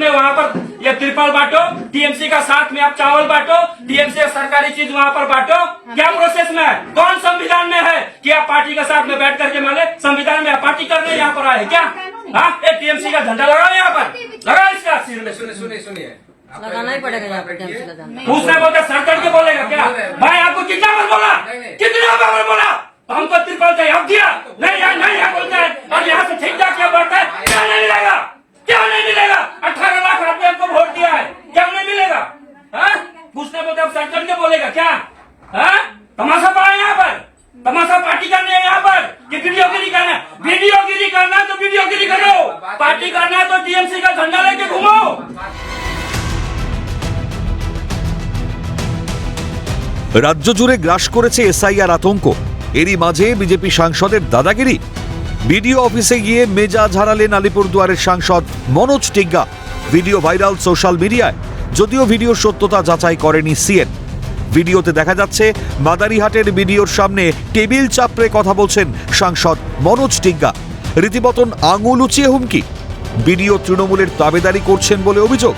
में वहाँ पर ये त्रिपाल बांटो टीएमसी का साथ में आप चावल बांटो टीएमसी सरकारी चीज़ वहाँ पर बांटो। क्या प्रोसेस में है? कौन संविधान में है कि आप पार्टी के साथ में बैठ करके माले? संविधान में आप पार्टी करने यहाँ पर आए क्या? हाँ? टीएमसी का झंडा लगाओ यहाँ पर। लगाओ इसका। सिर में सुनिए सुनिए सुनिए। लगाना ही पड़ेगा यहाँ पे टीएमसी का झंडा। बोलते सर चढ़ के बोलेगा क्या? भाई आपको कितना बार बोला। कितना बार बोला? हमको त्रिपाल चाहिए। अब दिया। नहीं तमाशा पार्टी करनी है यहाँ पर कि वीडियोगिरी करना है वीडियोगिरी करना है तो वीडियोगिरी करो पार्टी करना है तो टीएमसी का झंडा लेके घूमो রাজ্য জুড়ে গ্রাস করেছে এসআইআর আতঙ্ক এরই মাঝে বিজেপি সাংসদের দাদাগিরি বিডিও অফিসে গিয়ে মেজাজ হারালেন আলিপুরদুয়ারের সাংসদ Manoj Tigga video viral social মিডিয়ায় যদিও ভিডিওর সত্যতা যাচাই করেনি সিএন ভিডিওতে দেখা যাচ্ছে, মাদারিহাটের ভিডিওর সামনে টেবিল চাপড়ে কথা বলছেন সাংসদ মনোজ টিগ্গা। রীতিমতন আঙুল উঁচিয়ে হুমকি। বিডিও তৃণমূলের দাবেদারি করছেন বলে অভিযোগ।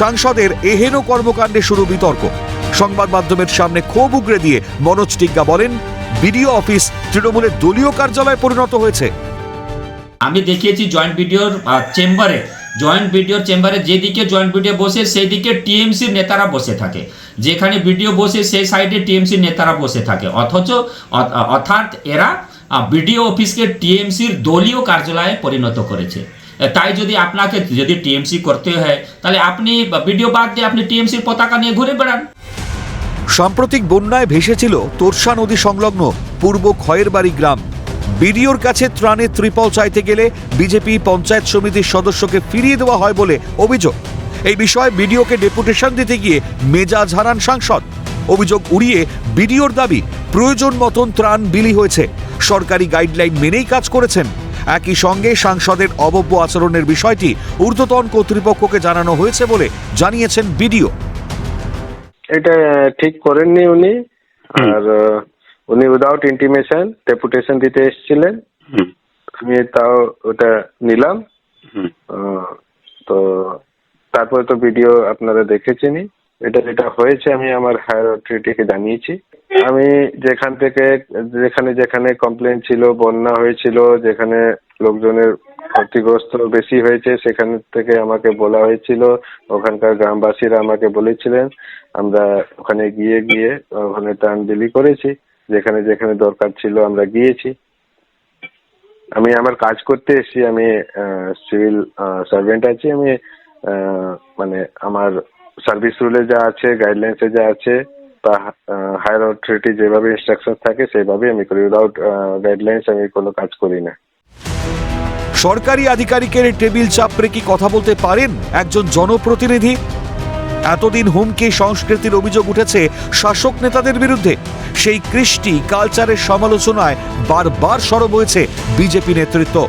সাংসদের এহেন কর্মকাণ্ডে শুরু বিতর্ক। সংবাদ মাধ্যমের সামনে ক্ষোভ উগরে দিয়ে মনোজ টিগ্গা বলেন, বিডিও অফিস তৃণমূলের দলীয় কার্যালয়ে পরিণত হয়েছে। আমি দেখিয়েছি জয়েন্ট ভিডিওর চেম্বারে জয়েন্ট ভিডিওর চেম্বারে যেদিকে জয়েন্ট ভিডিও বসে সেই দিকে টিএমসির নেতারা বসে থাকে। যেখানে ভিডিও বসে, সেই সাইডে টিএমসির নেতারা বসে থাকে। অথচ অর্থাৎ এরা বিডিও অফিসকে টিএমসির দলীয় কার্যালয়ে পরিণত করেছে। তাই যদি আপনাকে, যদি টিএমসি করতে হয়, তাহলে আপনি ভিডিও বাদ দিয়ে আপনি টিএমসির পতাকা নিয়ে ঘুরে বেড়ান। সাম্প্রতিক বন্যায় ভেসেছিল তোরসা নদী সংলগ্ন পূর্ব খয়েরবাড়ি গ্রাম। বিডিওর কাছে ত্রাণের ত্রিপল চাইতে গেলে বিজেপি পঞ্চায়েত সমিতির সদস্যকে ফিরিয়ে দেওয়া হয় বলে অভিযোগ। এই বিষয়ে বিডিওকে ডেপুটেশন দিতে গিয়ে মেজাজ হারান সাংসদ। অভিযোগ উড়িয়ে বিডিওর দাবি প্রয়োজন মতন ত্রাণ বিলি হয়েছে। সরকারি গাইডলাইন মেনেই কাজ করেছেন। একই সঙ্গে সাংসদের অবব্য আচরণের বিষয়টি ঊর্ধ্বতন কর্তৃপক্ষকে জানানো হয়েছে বলে জানিয়েছেন বিডিও। এটা ঠিক করেননি উনি। আর উনি উইদাউট ইন্টিমেশন ডেপুটেশন দিতে এসেছিলেন। আমি তাও ওটা নিলাম। তো তারপরে তো ভিডিও আপনারা দেখেছেনই। এটা যেটা হয়েছে আমি আমার হায়ার অথরিটিকে জানিয়েছি। আমি যেখান থেকে যেখানে যেখানে কমপ্লেন ছিল বন্যা হয়েছিল যেখানে লোকজনের ক্ষতিগ্রস্ত বেশি হয়েছে সেখান থেকে আমাকে বলা হয়েছিল। ওখানকার গ্রামবাসীরা আমাকে বলেছিলেন আমরা ওখানে গিয়ে গিয়ে ওখানে ত্রাণ বিলি করেছি। যেখানে যেখানে দরকার ছিল আমরা গিয়েছি। আমি আমার কাজ করতে এসেছি, আমি সিভিল সার্ভেন্ট আছি, আমি মানে আমার সার্ভিস রুলে যা আছে গাইডলাইন্সে যা আছে, বা হায়ার অথরিটি যেভাবে ইনস্ট্রাকশন থাকে সেভাবে আমি করি। উইদাউট গাইডলাইন্স আমি কোনো কাজ করি না। সরকারি আধিকারিকের টেবিল চাপড়ে কি কথা বলতে পারেন একজন জনপ্রতিনিধি? এতদিন হুমকি সংস্কৃতির অভিযোগ উঠেছে শাসক নেতাদের বিরুদ্ধে। সেই কৃষ্টি কালচারের সমালোচনায় বারবার সরব হয়েছে বিজেপি নেতৃত্ব।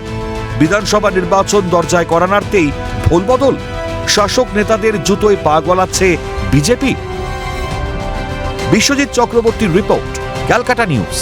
বিধানসভা নির্বাচন দরজায় করানার্থেই ভোলবদল। শাসক নেতাদের জুতোয় পা গলাচ্ছে বিজেপি। বিশ্বজিৎ চক্রবর্তীর রিপোর্ট, ক্যালকাটা নিউজ।